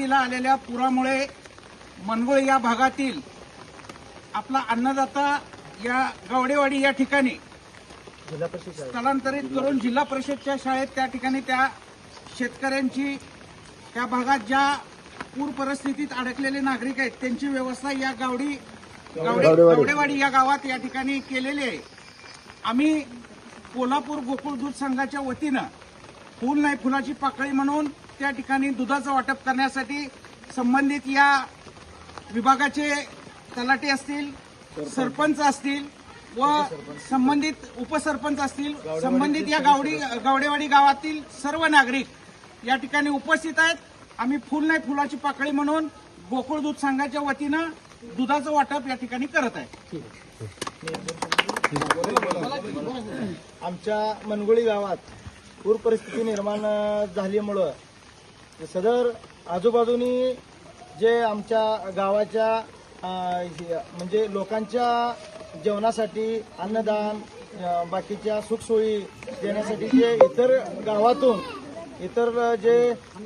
मुंबईला आलेल्या पुरामुळे मनगुळ या भागातील आपला अन्नदाता या गावडेवाडी या ठिकाणी स्थलांतरित करून जिल्हा परिषदच्या शाळेत त्या ठिकाणी त्या शेतकऱ्यांची त्या भागात ज्या पूर परिस्थितीत अडकलेले नागरिक आहेत त्यांची व्यवस्था या गावडी गावडे गावडेवाडी या गावात या ठिकाणी केलेली आहे. आम्ही कोल्हापूर गोकुळ दूध संघाच्या वतीनं फुल नाही फुलाची पाकळी म्हणून त्या ठिकाणी दुधाचं वाटप करण्यासाठी संबंधित या विभागाचे तलाटे असतील सरपंच. असतील व संबंधित उपसरपंच असतील संबंधित या गावडी गावडेवाडी गावातील सर्व नागरिक या ठिकाणी उपस्थित आहेत. आम्ही फुल नाही फुलाची पाकळी म्हणून गोकुळ दूध संघाच्या वतीनं दुधाचं वाटप या ठिकाणी करत आहे. आमच्या मनगुळी गावात पूर परिस्थिती निर्माण झाल्यामुळं सदर आजूबाजूनी जे आमच्या गावाच्या म्हणजे लोकांच्या जेवणासाठी अन्नदान बाकीच्या सुखसोयी देण्यासाठी जे इतर गावातून इतर जे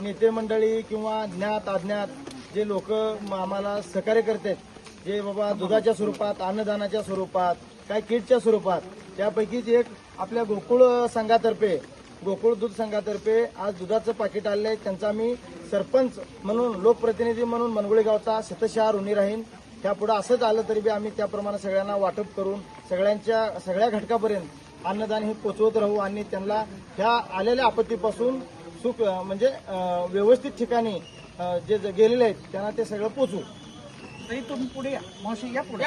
नेते मंडळी किंवा ज्ञात अज्ञात जे लोक आम्हाला सहकार्य करतात जे बाबा दुधाच्या स्वरूपात अन्नदानाच्या स्वरूपात काय किटच्या स्वरूपात त्यापैकीच एक आपल्या गोकुळ संघातर्फे गोकुळ दूध संघातर्फे आज दुधाचं पाकिट आलेलं आहे त्यांचा मी सरपंच म्हणून लोकप्रतिनिधी म्हणून मनगुळे गावचा शतशहा ऋणी राहीन त्यापुढे असंच आलं तरी बी आम्ही त्याप्रमाणे सगळ्यांना वाटप करून सगळ्यांच्या सगळ्या घटकापर्यंत अन्नदान हे पोचवत राहू आणि त्यांना ह्या आलेल्या आपत्तीपासून सुख म्हणजे व्यवस्थित ठिकाणी जे जे गेलेले आहेत त्यांना ते सगळं पोचवू तरी तुम्ही पुढे या मावशी या पुढे